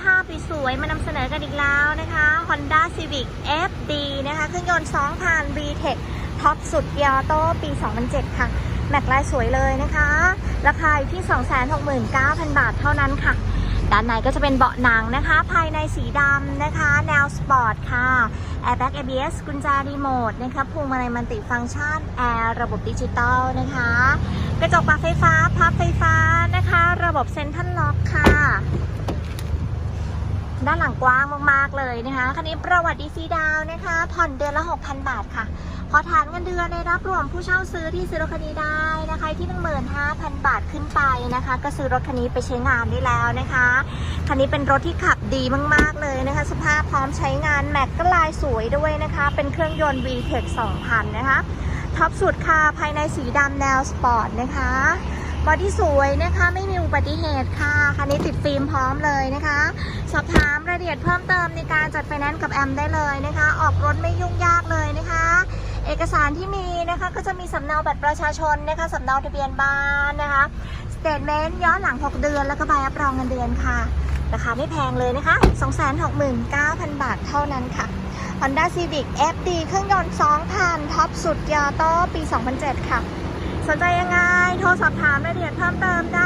ภาพสวยๆมานำเสนอกันอีกแล้วนะคะ Honda Civic FD นะคะเครื่องยนต์2,000 VTEC ท็อปสุดยอโต้ปี 2007 ค่ะ แม็กลายสวยเลยนะคะ ราคาอยู่ที่ 269,000 บาทเท่านั้นค่ะ ด้านในก็จะเป็นเบาะหนังนะคะ ภายในสีดำนะคะ แนวสปอร์ตค่ะ Airbag ABS กุญแจรีโมทนะคะพวงมาลัยมัลติฟังก์ชันแอร์ระบบดิจิตอลนะคะ กระจกปรับไฟฟ้า พับไฟฟ้านะคะ ระบบเซ็นทรัลล็อกค่ะ ด้านหลังกว้างมากๆเลยนะคะคันนี้ประวัติดีซีดาวนะคะ ผ่อนเดือนละ 6,000 บาทค่ะ ขอฐานเงินเดือนได้รับรวมผู้เช่าซื้อที่ซื้อรถคันนี้ได้นะคะที่ 15,000 บาทขึ้นไปนะคะ ก็ซื้อรถคันนี้ไปใช้งานได้แล้วนะคะคันนี้เป็นรถที่ขับดีมากๆเลยนะคะ สภาพพร้อมใช้งานแม็กก็ลายสวยด้วยนะคะ เป็นเครื่องยนต์ VTEC 2000 นะคะท็อปสุดค่ะภายในสีดำแนวสปอร์ตนะคะ บอดี้สวยนะคะ ไม่มีอุบัติเหตุค่ะ คันนี้ติดฟิล์มพร้อมเลยนะคะ สอบถามรายละเอียดเพิ่มเติมในการจัดไฟแนนซ์กับแอมได้เลยนะคะ ออกรถไม่ยุ่งยากเลยนะคะ เอกสารที่มีนะคะก็จะมีสำเนาบัตรประชาชนนะคะสำเนาทะเบียนบ้านนะคะสเตทเมนต์ย้อนหลัง 6 เดือน แล้วก็ใบรับรองเงินเดือนค่ะราคาไม่แพงเลยนะคะ 269,000 บาทเท่านั้นค่ะ Honda Civic FD เครื่องยนต์ 2,000 ท็อปสุดยอโต้ปี 2007 ค่ะ สนใจยังไง โทรสอบถามรายละเอียดเพิ่มเติมได้